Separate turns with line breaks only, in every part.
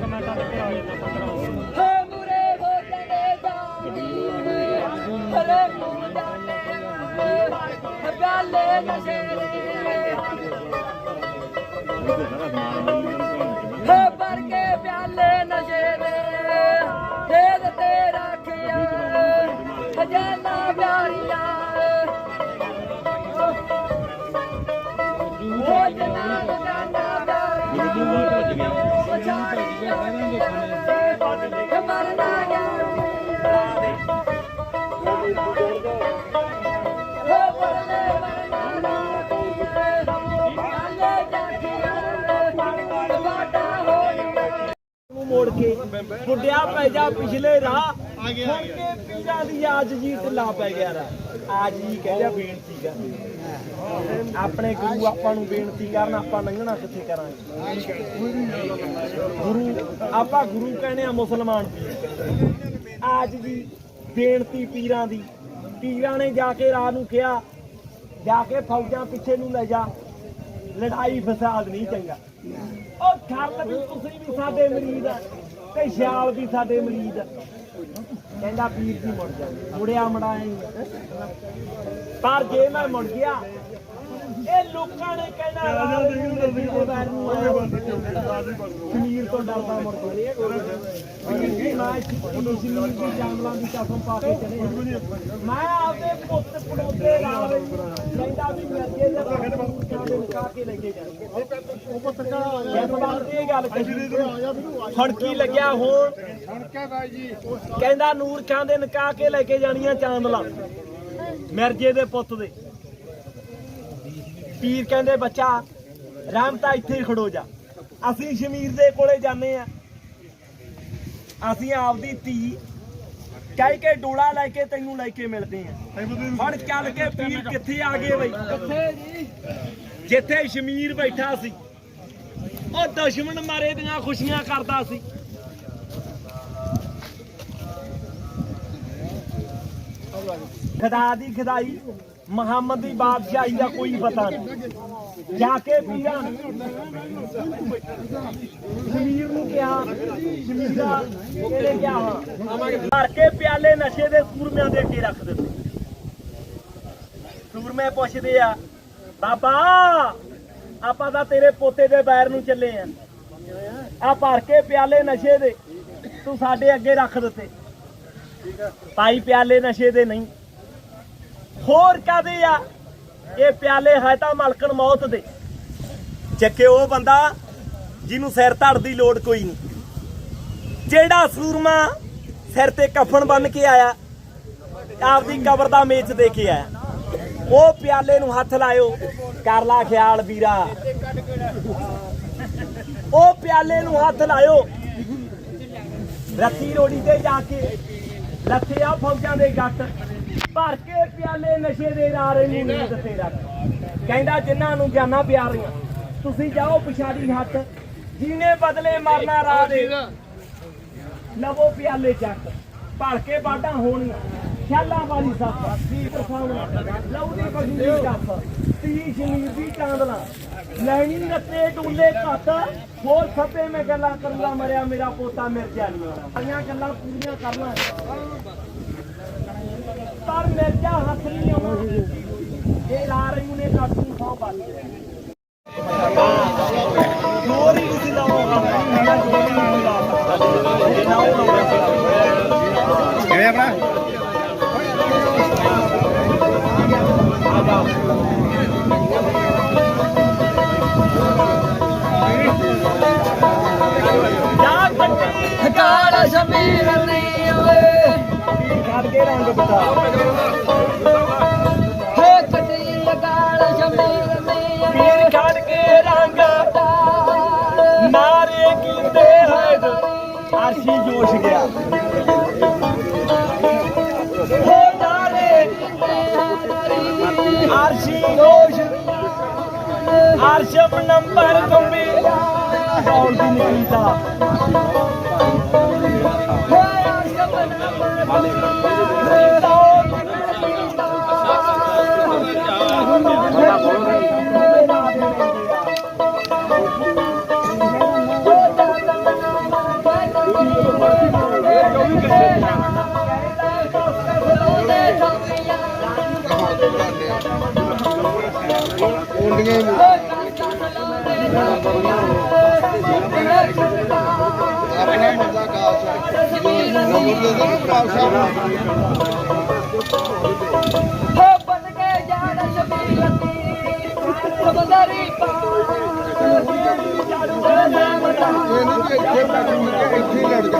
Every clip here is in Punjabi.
ਕਮੈਂਟਾਂ ਤੇ ਘਿਰਾ ਜਾਂਦਾ ਪੰਦਰਾਂ ਹੋ ਹੋ ਮੁਰੇ ਹੋ ਜਨੇ ਜਾਣ ਹਰੇ ਮੂੰਹ ਦਾ ਟੇਮ ਹੱਬਾਲੇ ਨਸ਼ੇ
ਰੇ ਮੋੜ ਕੇ ਮੁੰਡਿਆ ਪੈ ਜਾ ਪਿਛਲੇ ਰਾਹ ਹੁਣ ਕੇ ਪੀਰਾਂ ਦੀ ਆਜ ਜੀ ਢਿੱਲਾ ਪੈ ਗਿਆ ਰਾ ਆਜ ਜੀ ਕਹਿੰਦਾ ਬੇਨਤੀ ਕਰ ਆਪਣੇ ਗੁਰੂ ਆਪਾਂ ਨੂੰ ਬੇਨਤੀ ਕਰਨ, ਆਪਾਂ ਲੰਘਣਾ ਕਿੱਥੇ ਕਰਾਂਗੇ? ਗੁਰੂ, ਆਪਾਂ ਗੁਰੂ ਕਹਿੰਦੇ ਆ ਮੁਸਲਮਾਨ ਪੀਰ ਆਜ ਜੀ ਬੇਨਤੀ ਪੀਰਾਂ ਦੀ। ਪੀਰਾਂ ਨੇ ਜਾ ਕੇ ਰਾਹ ਨੂੰ ਕਿਹਾ, ਜਾ ਕੇ ਫੌਜਾਂ ਪਿੱਛੇ ਨੂੰ ਲੈ ਜਾ। ਲੜਾਈ ਫਸਾਦ ਨਹੀਂ ਚੰਗਾ। ਉਹ ਖਰਲ ਵੀ ਤੁਸੀਂ ਵੀ ਸਾਡੇ ਮਰੀਜ਼ ਆ ਤੇ ਸ਼ਾਲ ਵੀ ਸਾਡੇ ਮਰੀਦ ਆ। ਕਹਿੰਦਾ ਪੀਰ ਜੀ ਮੁੜ ਜਾ। ਮੁੜਿਆ ਮੜਾਏ ਪਰ ਜੇ ਮੈਂ ਮੁੜ ਗਿਆ ਇਹ ਲੋਕਾਂ ਨੇ ਕਹਿਣਾ ਰਾਜ ਦੇ ਬਾਹਰ ਨੂੰ ਆਇਆ ਕਮੀਰ ਤੋਂ ਡਰਦਾ ਮੁੜ ਗਿਆ ਇਹ ਮੈਂ ਸ਼ਮੀਰ ਦੀ ਜਾਮਲਾਂ ਦੀ ਕਸਮ ਪਾ ਕੇ ਚਲੇ ਮੈਂ ਆਪਦੇ ਪੁੱਤ ਪੜੋਤੇ ਨਾਲ ਕਹਿੰਦਾ ਵੀ ਮੇਰੇ ਦੇ ਬੱਚੇ ਨਿਕਾ ਕੇ ਲੈ ਕੇ ਜਾਣਗੇ ਉਹ ਪੱਤਰਕਾਰ ਇਹ ਗੱਲ ਕਹੀ। ਹੁਣ ਕੀ ਲੱਗਿਆ ਹੁਣ ਕਹਿੰਦਾ ਨੂਰ ਖਾਨ ਦੇ ਨਿਕਾਹ ਕੇ ਲੈ ਕੇ ਜਾਣੀਆਂ ਚਾਂਦਲਾ। ਮਿਰਜੇ ਦੇ ਪੁੱਤ ਦੇ। ਪੀਰ ਕਹਿੰਦੇ, ਬੱਚਾ, ਰਾਮ ਤਾਂ ਇੱਥੇ ਹੀ ਖੜੋ ਜਾ। ਅਸੀਂ ਸ਼ਮੀਰ ਦੇ ਕੋਲੇ ਜਾਂਦੇ ਆ ਅਸੀਂ ਆਪਦੀ ਧੀ ਕਹਿ ਕੇ ਡੋਲਾ ਲੈ ਕੇ ਤੈਨੂੰ ਲੈ ਕੇ ਮਿਲਦੇ ਆ ਹੁਣ ਚੱਲ ਕੇ ਪੀਰ ਕਿੱਥੇ ਆ ਗਏ ਬਈ? ਕਿੱਥੇ ਜੀ ਜਿੱਥੇ ਸ਼ਮੀਰ ਬੈਠਾ ਸੀ, ਉਹ ਦੁਸ਼ਮਣ ਮਾਰੇ ਦੀਆਂ ਖੁਸ਼ੀਆਂ ਕਰਦਾ ਸੀ। ਖਦਾ ਦੀ ਖੁਦਾਈ ਮੁਹੰਮਦ ਦੀ ਬਾਦਸ਼ਾਹੀ ਦਾ ਕੋਈ ਪਤਾ ਨਹੀਂ। ਜਾ ਕੇ ਪੀਰਾਂ ਜ਼ਮੀਰ ਨੂੰ ਕਿਹਾ, ਜ਼ਮੀਰ ਇਹਨੇ ਕਿਹਾ ਹਾਂ ਭਰ ਕੇ ਪਿਆਲੇ ਨਸ਼ੇ ਦੇ ਸੂਰਮਿਆਂ ਦੇ ਅੱਗੇ ਰੱਖ ਦਿੱਤੇ ਸੂਰਮੇ ਪੁੱਛਦੇ ਆ, ਬਾਬਾ, ਆਪਾਂ ਤਾਂ ਤੇਰੇ ਪੋਤੇ ਦੇ ਬੈਰ ਨੂੰ ਚੱਲੇ ਆ। ਆ ਭਰ ਕੇ ਪਿਆਲੇ ਨਸ਼ੇ ਦੇ ਤੂੰ ਸਾਡੇ ਅੱਗੇ ਰੱਖ ਦਿੱਤੇ। ਭਾਈ ਪਿਆਲੇ ਨਸ਼ੇ ਦੇ ਨਹੀਂ। ਹੋਰ ਕਾਦੇ ਆ? ਇਹ ਪਿਆਲੇ ਹੈ ਤਾਂ ਮਲਕਣ ਮੌਤ ਦੇ। ਚੱਕੇ ਉਹ ਬੰਦਾ ਜਿਹਨੂੰ ਸਿਰ ਧੜ ਦੀ ਲੋੜ ਕੋਈ ਨਹੀਂ। ਜਿਹੜਾ ਸੂਰਮਾ ਸਿਰ ਤੇ ਕਫਨ ਬੰਨ ਕੇ ਆਇਆ, ਆਪਦੀ ਕਬਰ ਦਾ ਮੇਚ ਦੇ ਕੇ ਆਇਆ। ਉਹ ਪਿਆਲੇ ਨੂੰ ਹੱਥ ਲਾਇਓ, ਕਰ ਲਾ ਖਿਆਲ ਵੀਰਾ। ਉਹ ਪਿਆਲੇ ਨੂੰ ਹੱਥ ਲਾਇਓ। ਰੱਤੀ ਰੋੜੀ ਤੇ ਜਾ ਕੇ, ਲੱਥੇ ਆ ਫੌਜਾਂ ਦੇ ਗੱਟ। ਭਰ ਕੇ ਪਿਆਲੇ ਨਸ਼ੇ ਦੇ ਰਾਰੇ ਨੂੰ ਨੀਂਦ ਤੇ ਰੱਖ। ਕਹਿੰਦਾ ਜਿਨ੍ਹਾਂ ਨੂੰ ਜਾਨਾਂ ਪਿਆਰੀਆਂ ਤੁਸੀਂ ਜਾਓ ਪਿਛਾੜੀ ਹੱਥ ਜੀਨੇ ਬਦਲੇ ਮਰਨਾ ਰਾਹ ਦੇ। ਲਵੋ ਪਿਆਲੇ ਚੱਕ ਭਰ ਕੇ ਬਾਡਾਂ ਹੋਣੀਆਂ ਖਿਆਲਾਂ ਵਾਲੀ ਸੱਪ ਸੀ ਪਰਸਾਉਣਾ ਦੀ ਤੀ ਦੀ ਚਾਂਦਲਾ। ਲੈਣੀ ਨੱਤੇ ਡੂਲੇ ਘੱਟ ਹੋਰ ਖੱਬੇ ਮੈਂ ਗੱਲਾਂ ਕਰੂੰਗਾ ਮਰਿਆ ਮੇਰਾ ਪੋਤਾ ਮਿਰਜਾ ਨਹੀਂ ਆਈਆਂ ਗੱਲਾਂ ਪੂਰੀਆਂ ਕਰਨਾ। ਪਰ ਮਿਰਜਾ ਹੱਥ ਨਹੀਂ ਆਉਣਾ ਇਹ ਲਾ ਰਹੀ ਉਹਨੇ ਕਾਟੂ ਸੌ ਬਾਤ ਜੋਰ ਹੀ ਤੁਸੀਂ ਲਾਓਗਾ ਮੈਂ ਹੀ ਨਹੀਂ ਲਾ ਸਕਦਾ ਜੇ ਨਾ ਉਹ ਲਾਉਂਦਾ
ਕਿਵੇਂ ਆਪਣਾ
ਜਾ
ਕਾਲ ਸ਼ਮੀਰ
ਕੇ ਰੰਗ ਬਤਾ
ਹੈ ਕਟੀ ਕਾਲ ਸ਼ਮੀਰ ਨਹੀਂ
ਪੀਰ ਕੱਢ ਕੇ ਰੰਗ ਨਾਰੇ ਕੀਤੇ ਹੈਦ ਆਰਸ਼ੀ ਜੋਸ਼ ਗਿਆ। ਹੋ ਨਾਰੇ ਜੋਸ਼। ਨੰਬਰ ਕੰਬੀ
ਗਏ ਆਪਣਾ ਮੁੰਡਾ ਕਾਸ਼ ਹੈ ਨੰਬਰ ਦੇ ਦੇ ਕਾਸ਼
ਹੋ ਬਨ ਕੇ ਜਾਣ ਸ਼ਬੀਲਤੀ ਸਮੰਦਰੀ ਪਾਰ ਜਾੜੂ ਦੇ ਮਤਾ
ਇਹਨੂੰ ਕਿ ਇੱਥੇ ਕੇ ਇੱਥੇ ਹੀ ਲੜ ਜਾ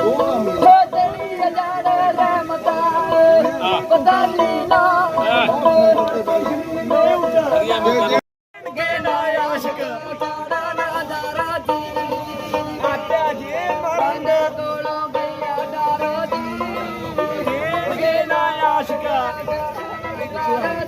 ਉਹ ਕੰਮ।
ਹੋ ਤੇਰੀ ਜਾਣ ਰਹਿਮਤਾ ਬਦਲੀ ਨਾ
Thank you.